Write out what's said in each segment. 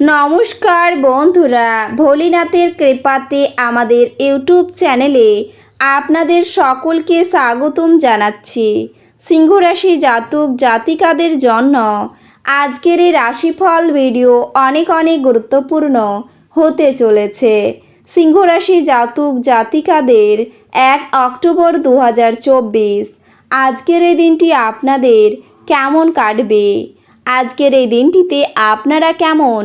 নমস্কার বন্ধুরা, ভোলিনাথের কৃপাতে আমাদের ইউটিউব চ্যানেলে আপনাদের সকলকে স্বাগতম জানাচ্ছি। সিংহরাশি জাতক জাতিকাদের জন্য আজকের এই রাশিফল ভিডিও অনেক অনেক গুরুত্বপূর্ণ হতে চলেছে। সিংহরাশি জাতক জাতিকাদের এক অক্টোবর দু হাজার চব্বিশ। আজকের এই দিনটি আপনাদের কেমন কাটবে? আজকের এই দিনটিতে আপনারা কেমন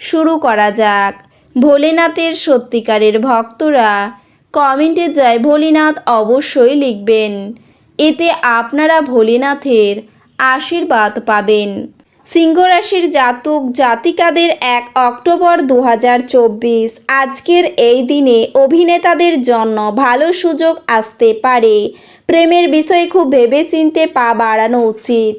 শুরু করা যাক। ভোলেনাথের সত্যিকারের ভক্তরা কমেন্টে জয় ভোলেনাথ অবশ্যই লিখবেন। এতে আপনারা ভোলেনাথের আশীর্বাদ পাবেন। সিংহ রাশির জাতক জাতিকাদের এক অক্টোবর দু হাজার চব্বিশ। আজকের এই দিনে অভিনেতাদের জন্য ভালো সুযোগ আসতে পারে। প্রেমের বিষয়ে খুব ভেবেচিন্তে পা বাড়ানো উচিত।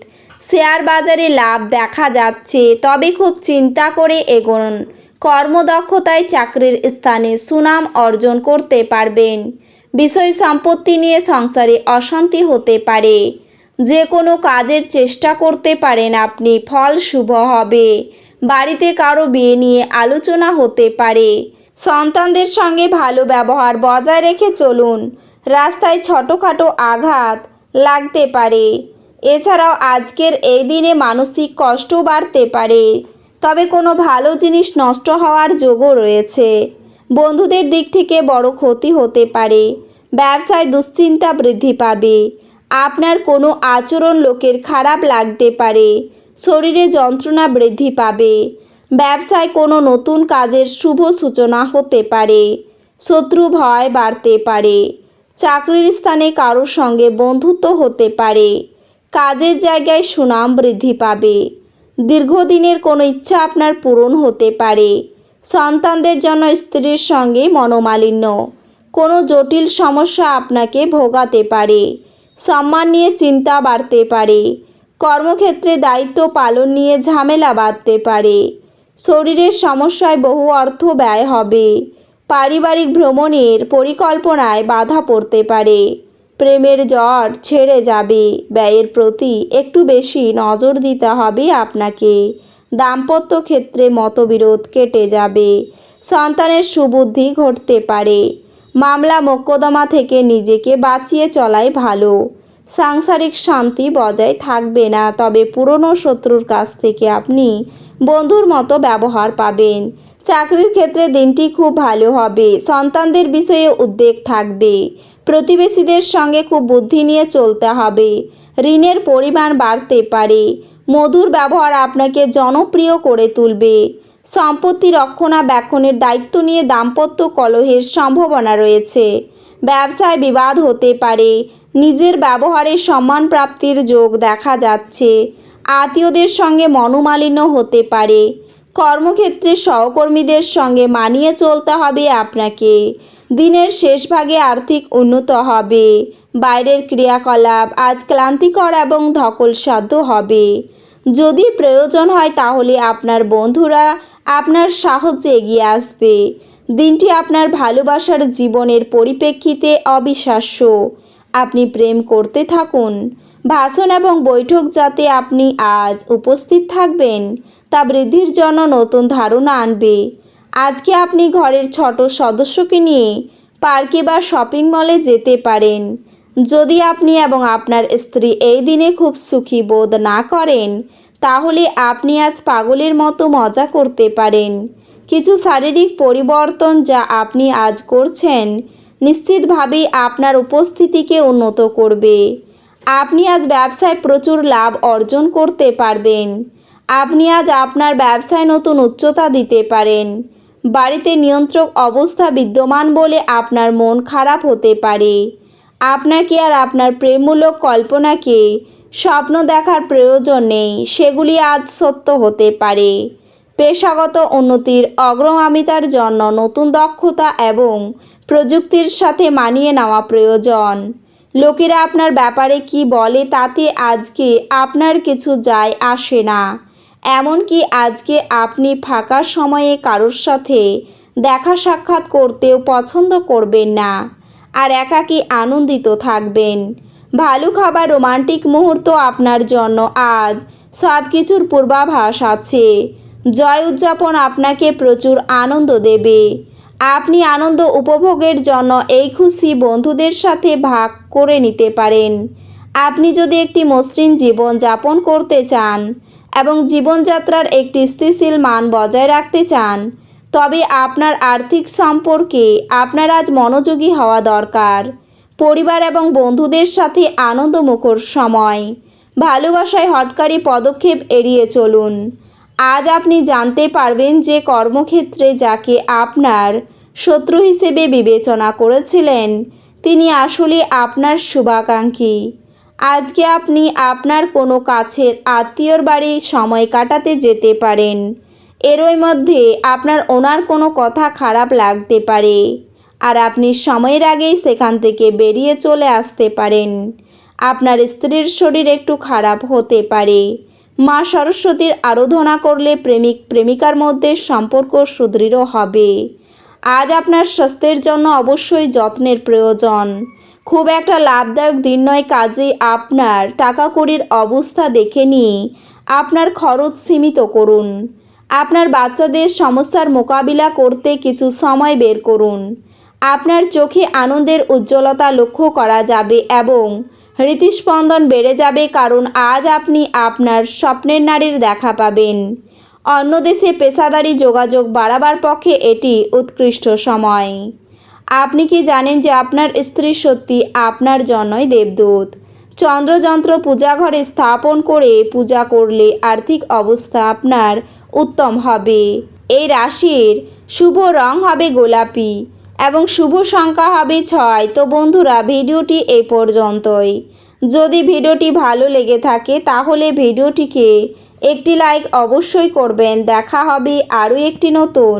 শেয়ার বাজারে লাভ দেখা যাচ্ছে, তবে খুব চিন্তা করে এগোন। কর্মদক্ষতায় চাকরির স্থানে সুনাম অর্জন করতে পারবেন। বিষয় সম্পত্তি নিয়ে সংসারে অশান্তি হতে পারে। যে কোনো কাজের চেষ্টা করতে পারেন আপনি, ফল শুভ হবে। বাড়িতে কারও বিয়ে নিয়ে আলোচনা হতে পারে। সন্তানদের সঙ্গে ভালো ব্যবহার বজায় রেখে চলুন। রাস্তায় ছোটোখাটো আঘাত লাগতে পারে। এছাড়াও আজকের এই দিনে মানসিক কষ্ট বাড়তে পারে। তবে কোনো ভালো জিনিস নষ্ট হওয়ার যোগও রয়েছে। বন্ধুদের দিক থেকে বড় ক্ষতি হতে পারে। ব্যবসায় দুশ্চিন্তা বৃদ্ধি পাবে। আপনার কোনো আচরণ লোকের খারাপ লাগতে পারে। শরীরে যন্ত্রণা বৃদ্ধি পাবে। ব্যবসায় কোনো নতুন কাজের শুভ সূচনা হতে পারে। শত্রু ভয় বাড়তে পারে। চাকরির স্থানে কারোর সঙ্গে বন্ধুত্ব হতে পারে। কাজের জায়গায় সুনাম বৃদ্ধি পাবে। দীর্ঘদিনের কোনো ইচ্ছা আপনার পূরণ হতে পারে। সন্তানদের জন্য স্ত্রীর সঙ্গে মনোমালিন্য। কোনো জটিল সমস্যা আপনাকে ভোগাতে পারে। সম্মান নিয়ে চিন্তা বাড়তে পারে। কর্মক্ষেত্রে দায়িত্ব পালন নিয়ে ঝামেলা বাড়তে পারে। শরীরের সমস্যায় বহু অর্থ ব্যয় হবে। পারিবারিক ভ্রমণের পরিকল্পনায় বাধা পড়তে পারে। প্রেমের জ্বর ছেড়ে যাবে। ব্যয়ের প্রতি একটু বেশি নজর দিতে হবে আপনাকে। দাম্পত্য ক্ষেত্রে মতবিরোধ কেটে যাবে। সন্তানের সুবুদ্ধি ঘটতে পারে। মামলা মোকদ্দমা থেকে নিজেকে বাঁচিয়ে চলাই ভালো। সাংসারিক শান্তি বজায় থাকবে না, তবে পুরনো শত্রুর কাছ থেকে আপনি বন্ধুর মতো ব্যবহার পাবেন। চাকরির ক্ষেত্রে দিনটি খুব ভালো হবে। সন্তানদের বিষয়ে উদ্বেগ থাকবে। প্রতিবেশীদের সঙ্গে খুব বুদ্ধি নিয়ে চলতে হবে। ঋণের পরিমাণ বাড়তে পারে। মধুর ব্যবহার আপনাকে জনপ্রিয় করে তুলবে। সম্পত্তি রক্ষণাবেক্ষণের দায়িত্ব নিয়ে দাম্পত্য কলহের সম্ভাবনা রয়েছে। ব্যবসায় বিবাদ হতে পারে। নিজের ব্যবহারে সম্মান প্রাপ্তির যোগ দেখা যাচ্ছে। আত্মীয়দের সঙ্গে মনোমালিন্য হতে পারে। কর্মক্ষেত্রে সহকর্মীদের সঙ্গে মানিয়ে চলতে হবে আপনাকে। দিনের শেষ ভাগে আর্থিক উন্নত হবে। বাইরের ক্রিয়াকলাপ আজ ক্লান্তিকর এবং ধকল সাধ্য হবে। যদি প্রয়োজন হয় তাহলে আপনার বন্ধুরা আপনার সাহায্যে এগিয়ে আসবে। দিনটি আপনার ভালোবাসার জীবনের পরিপ্রেক্ষিতে অবিশ্বাস্য। আপনি প্রেম করতে থাকুন। ভাষণ এবং বৈঠক যাতে আপনি আজ উপস্থিত থাকবেন, তা বৃদ্ধির জন্য নতুন ধারণা আনবে। আজকে আপনি ঘরের ছোট সদস্যকে নিয়ে পার্কে বা শপিং মলে যেতে পারেন। যদি আপনি এবং আপনার স্ত্রী এই দিনে খুব সুখী বোধ না করেন, তাহলে আপনি আজ পাগলের মতো মজা করতে পারেন। কিছু শারীরিক পরিবর্তন যা আপনি আজ করছেন, নিশ্চিতভাবেই আপনার উপস্থিতিকে উন্নত করবে। আপনি আজ ব্যবসায় প্রচুর লাভ অর্জন করতে পারবেন। আপনি আজ আপনার ব্যবসায় নতুন উচ্চতা দিতে পারেন। বাড়িতে নিয়ন্ত্রক অবস্থা বিদ্যমান বলে আপনার মন খারাপ হতে পারে। আপনাকে আর আপনার প্রেমমূলক কল্পনাকে স্বপ্ন দেখার প্রয়োজন নেই, সেগুলি আজ সত্য হতে পারে। পেশাগত উন্নতির অগ্রগামিতার জন্য নতুন দক্ষতা এবং প্রযুক্তির সাথে মানিয়ে নেওয়া প্রয়োজন। লোকেরা আপনার ব্যাপারে কি বলে তাতে আজকে আপনার কিছু যায় আসে না। এমনকি আজকে আপনি ফাঁকা সময়ে কারোর সাথে দেখা সাক্ষাৎ করতেও পছন্দ করবেন না। আর একাকী আনন্দিত থাকবেন। ভালো খাবার, রোমান্টিক মুহূর্ত আপনার জন্য আজ সব কিছুর পূর্বাভাস আছে। জয় উদযাপন আপনাকে প্রচুর আনন্দ দেবে। আপনি আনন্দ উপভোগের জন্য এই খুশি বন্ধুদের সাথে ভাগ করে নিতে পারেন। আপনি যদি একটি মসৃণ জীবন যাপন করতে চান এবং জীবনযাত্রার একটি স্থিতিশীল মান বজায় রাখতে চান। তবে আপনার আর্থিক সম্পর্কে আপনার আজ মনোযোগী হওয়া দরকার। পরিবার এবং বন্ধুদের সাথে আনন্দমুখর সময়। ভালোবাসায় হটকারী পদক্ষেপ এড়িয়ে চলুন। আজ আপনি জানতে পারবেন যে কর্মক্ষেত্রে যাকে আপনার শত্রু হিসেবে বিবেচনা করেছিলেন, তিনি আসলে আপনার শুভাকাঙ্ক্ষী। আজকে আপনি আপনার কোনো কাছের আত্মীয়র বাড়ি সময় কাটাতে যেতে পারেন। এরই মধ্যে আপনার ওনার কোনো কথা খারাপ লাগতে পারে আর আপনি সময়ের আগেই সেখান থেকে বেরিয়ে চলে আসতে পারেন। আপনার স্ত্রীর শরীর একটু খারাপ হতে পারে। মা সরস্বতীর আরাধনা করলে প্রেমিক প্রেমিকার মধ্যে সম্পর্ক সুদৃঢ় হবে। আজ আপনার স্বাস্থ্যের জন্য অবশ্যই যত্নের প্রয়োজন। খুব একটা লাভদায়ক দিন নয় কাজে আপনার টাকা কড়ির অবস্থা দেখে নিয়ে আপনার খরচ সীমিত করুন। আপনার বাচ্চাদের সমস্যার মোকাবিলা করতে কিছু সময় বের করুন। আপনার চোখে আনন্দের উজ্জ্বলতা লক্ষ্য করা যাবে এবং হৃদস্পন্দন বেড়ে যাবে, কারণ আজ আপনি আপনার স্বপ্নের নারীর দেখা পাবেন। অন্য দেশে পেশাদারি যোগাযোগ বাড়াবার পক্ষে এটি উৎকৃষ্ট সময়। আপনি কি জানেন যে আপনার স্ত্রী সত্যি আপনার জন্যই দেবদূত? চন্দ্রযন্ত্র পূজাঘরে স্থাপন করে পূজা করলে আর্থিক অবস্থা আপনার উত্তম হবে। এই রাশির শুভ রং হবে গোলাপি এবং শুভ সংখ্যা হবে ছয়। তো বন্ধুরা, ভিডিওটি এ পর্যন্তই। যদি ভিডিওটি ভালো লেগে থাকে, তাহলে ভিডিওটিকে একটি লাইক অবশ্যই করবেন। দেখা হবে আরও একটি নতুন